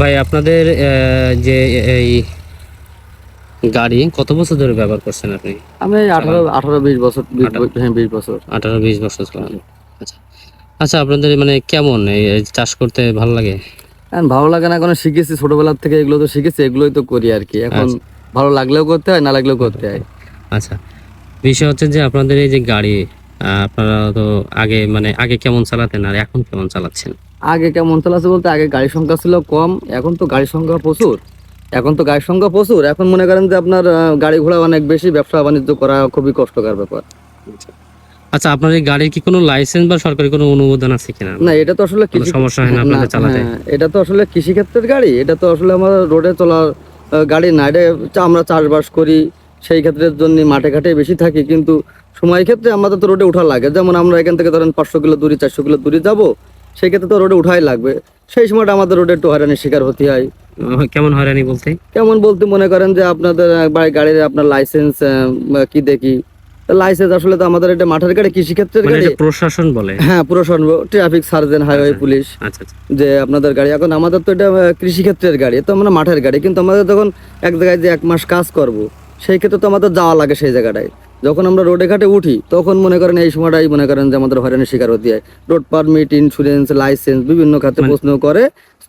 ভাই আপনাদের যে এই গাড়ি কত বছর ধরে ব্যবহার করছেন আপনি? আমি আঠারো আঠারো বিশ বছর হ্যাঁ বিশ বছর। আঠারো বিশ বছর আচ্ছা। আচ্ছা আপনাদের মানে কেমন চাষ করতে ভালো লাগে? এখন ভালো লাগে না কোনো শিখেছি ছোটবেলার থেকে এগুলো তো শিখেছি এগুলোই তো করি আর কি। এখন ভালো লাগলেও করতে হয় না লাগলেও করতে হয়। আচ্ছা। বিষয় হচ্ছে যে আপনাদের এই যে গাড়ি আপনারা তো আগে মানে আগে কেমন চালাতেন আর এখন কেমন চালাচ্ছেন? আগে কেমন চালাচ্ছে বলতে আগে গাড়ির সংখ্যা ছিল কম এখন তো গাড়ির সংখ্যা প্রচুর। এখন তো গাড়ির সংখ্যা প্রচুর এখন মনে করেন যে আপনার গাড়ি ঘোড়া অনেক বেশি ব্যবসা বাণিজ্য করা খুবই কষ্টকর ব্যাপার। আচ্ছা আপনার এই গাড়ির কি কোনো লাইসেন্স বা সরকারি কোনো অনুমোদন আছে কিনা? না এটা তো আসলে কৃষি সমস্যা হয় না আপনাদের চালাতে? হ্যাঁ, এটা তো আসলে কৃষি ক্ষেত্রের গাড়ি এটা তো আসলে আমার রোডে চলার গাড়ি না এটা আমরা চাষবাস করি সেই ক্ষেত্রের জন্য মাঠে ঘাটে বেশি থাকি কিন্তু সময় ক্ষেত্রে আমাদের তো রোডে উঠা লাগে। যেমন আমরা এখান থেকে ধরেন পাঁচশো কিলো দূরে চারশো কিলো দূরে যাব সেই ক্ষেত্রে তো রোডে উঠাই লাগবে। সেই সময়টা আমাদের রোডে একটু হয়রানির শিকার হতে হয়। কেমন হয়রানি বলতে? কেমন বলতে মনে করেন যে আপনাদের একবার গাড়ির আপনার লাইসেন্স কি দেখি। লাইসেন্স আসলে তো আমাদের এটা মাঠের গাড়ি কৃষি ক্ষেত্রের মানে গাড়ি। প্রশাসন বলে? হ্যাঁ প্রশাসন ট্রাফিক সার্জেন হাইওয়ে পুলিশ যে আপনাদের গাড়ি। এখন আমাদের তো এটা কৃষি ক্ষেত্রের গাড়ি তো আমরা মাঠের গাড়ি। কিন্তু আমাদের যখন এক জায়গায় যে এক মাস কাজ করব সেই ক্ষেত্রে তো আমাদের যাওয়া লাগে সেই জায়গাটায়। যখন আমরা রোডে ঘাটে উঠি তখন মনে করেন এই সময়টাই মনে করেন যে আমাদের হয়রানির শিকার হতে হয়। রোড পারমিট ইন্স্যুরেন্স লাইসেন্স বিভিন্ন খাতে প্রশ্ন করে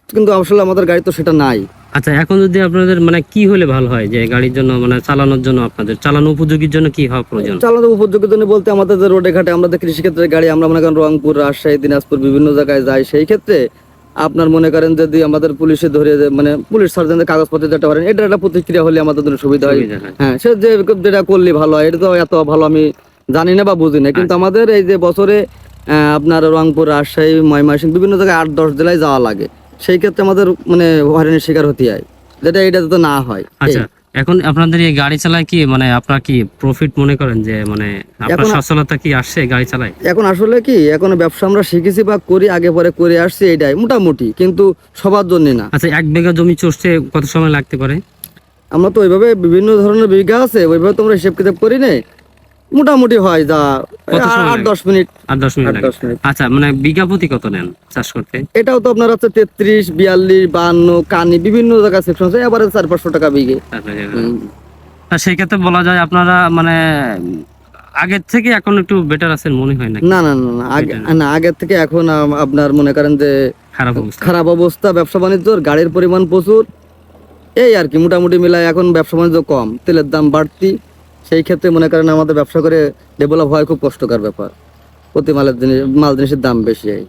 কিন্তু আসলে আমাদের গাড়ি তো সেটা নাই। আচ্ছা এখন যদি আপনাদের মানে কি হলে ভালো হয় যে গাড়ির জন্য মানে চালানোর জন্য আপনাদের? চালানো উপযোগীর জন্য কি হওয়া প্রয়োজন? চালানো উপযোগী জন্য বলতে আমাদের যে রোডে ঘাটে আমাদের কৃষি ক্ষেত্রের গাড়ি আমরা মনে করেন রংপুর রাজশাহী দিনাজপুর বিভিন্ন জায়গায় যাই সেই ক্ষেত্রে আপনার মনে করেন যদি আমাদের পুলিশে ধরে মানে পুলিশ সার্জেন্টের কাগজপত্র যেটা পারেন এটা একটা প্রতিক্রিয়া হলে আমাদের জন্য সুবিধা হয়। হ্যাঁ। সে যে যেটা করলে ভালো হয় এটা তো এত ভালো আমি জানি না বা বুঝি না। কিন্তু আমাদের এই যে বছরে আহ, আপনার রংপুর রাজশাহী ময়মাসিং বিভিন্ন জায়গায় আট দশ জেলায় যাওয়া লাগে। সেই ক্ষেত্রে আমাদের মানে হয়রানির শিকার হতে হয় যেটা এটা যাতে না হয়। আচ্ছা এখন আপনাদের এই গাড়ি চালায় কি মানে আপনার কি প্রফিট মনে করেন যে মানে আপনার সচ্ছলতা কি আসছে গাড়ি চালায়? এখন আসলে কি এখন ব্যবসা আমরা শিখেছি বা করি আগে পরে করে আসছি এটাই মোটামুটি কিন্তু সবার জন্য না। আচ্ছা এক বিঘা জমি চষতে কত সময় লাগতে পারে? আমরা তো ওইভাবে বিভিন্ন ধরনের বিঘা আছে ওইভাবে তো আমরা হিসেব কিতাব করি না মোটামুটি হয় যা আট দশ মিনিট। আট দশ মিনিট আচ্ছা মানে বিঘা প্রতি কত নেন চাষ করতে? এটাও তো আপনার হচ্ছে তেত্রিশ বিয়াল্লিশ বান্ন কানি বিভিন্ন জায়গায় সেকশন আছে। এবারে চার পাঁচশো টাকা বিঘে। সেই ক্ষেত্রে বলা যায় আপনারা মানে আগের থেকে এখন একটু বেটার আছেন মনে হয় না না না না আগে না আগের থেকে এখন আপনার মনে করেন যে খারাপ অবস্থা। খারাপ অবস্থা ব্যবসা বাণিজ্য গাড়ির পরিমাণ প্রচুর। এই আর কি মোটামুটি মিলায় এখন ব্যবসা বাণিজ্য কম তেলের দাম বাড়তি। সেই ক্ষেত্রে মনে করেন আমাদের ব্যবসা করে ডেভেলপ হয় খুব কষ্টকর ব্যাপার। প্রতি মালের জিনিস মাল জিনিসের দাম বেশি। হয়